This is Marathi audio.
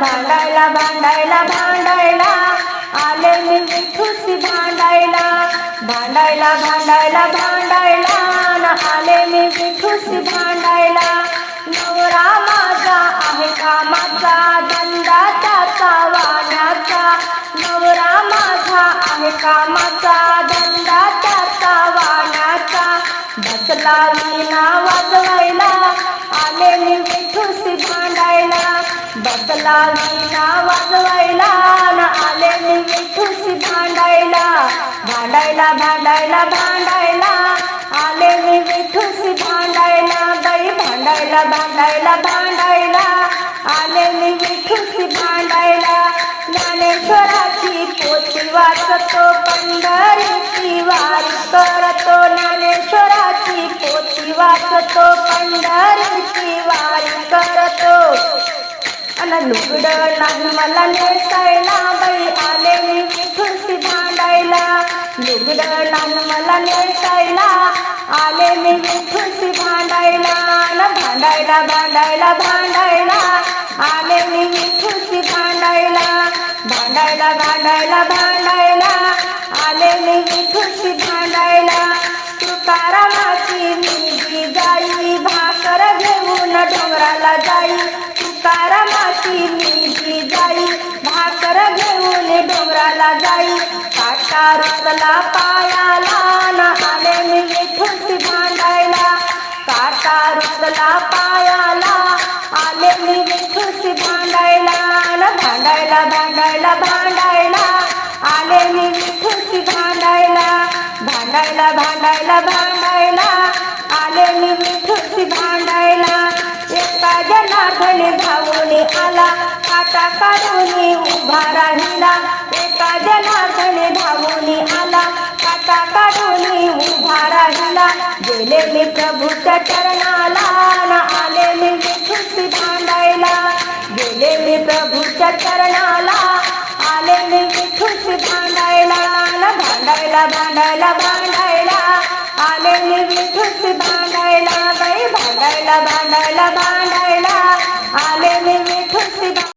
भांडायला भांडायला भांडायला. आले मी विठूसी भांडायला. भांडायला भांडायला भांडायला. आले मी विठूसी भांडायला. नवरा माझा आहे कामाचा धंदा त्याचा वाण्याचा नवरा माझा आहे कामाचा धंदा त्याचा वाण्याचा बसला वीणा वाजवायला आले मी विठूसी भांडायला. बसला वाजवायला आले मी विठूसी भांडायला भांडायला भांडायला भांडायला. आले मी विठूसी भांडायला बाई भांडायला भांडायला भांडायला. आले मी विठूसी भांडायला ज्ञानेश्वराची पोती वाचतो पंढरीची वारी करतो. ज्ञानेश्वराची पोती वाचतो पंढरी लुगडं नाही मला नेसायला बाई आले मी विठूसी भांडायला लुगडं नाही मला नेसायला आले मी विठूसी भांडायला भांडायला भांडायला भांडायला आले मी विठूसी भांडायला भांडायला भांडायला भांडायला आले मी विठूसी भांडायला तुकारामाची मी जाई भाकर घेऊन डोंगराला जाई तुकारामाची मी जाई. भाकर घेऊन डोंगराला जाई. काटा रुसला पायाला न आले मी विठूसी भांडायला. काटा रुचला पायाला आले मी विठूसी भांडायला. न भांडायला भांडायला भांडायला. आले मी विठूसी भांडायला. भांडायला भांडायला भांडायला. आले मी विठूसी भांडायला. जनार्दनी धावून आला. काटा काढून उभा राहिला. एका जनार्दन धावून आला. काटा काढून उभा राहिला. गेले मी प्रभूच्या चरणाला. ना आले मी विठूसी भांडायला. गेले मी प्रभूच्या चरणाला. आले मी विठूसी भांडायला. ना भांडायला भांडायला भांडायला. आले मी विठूसी भांडायला. बाई भांडायला भांडायला भांडायला. आले मी विठूसी भा-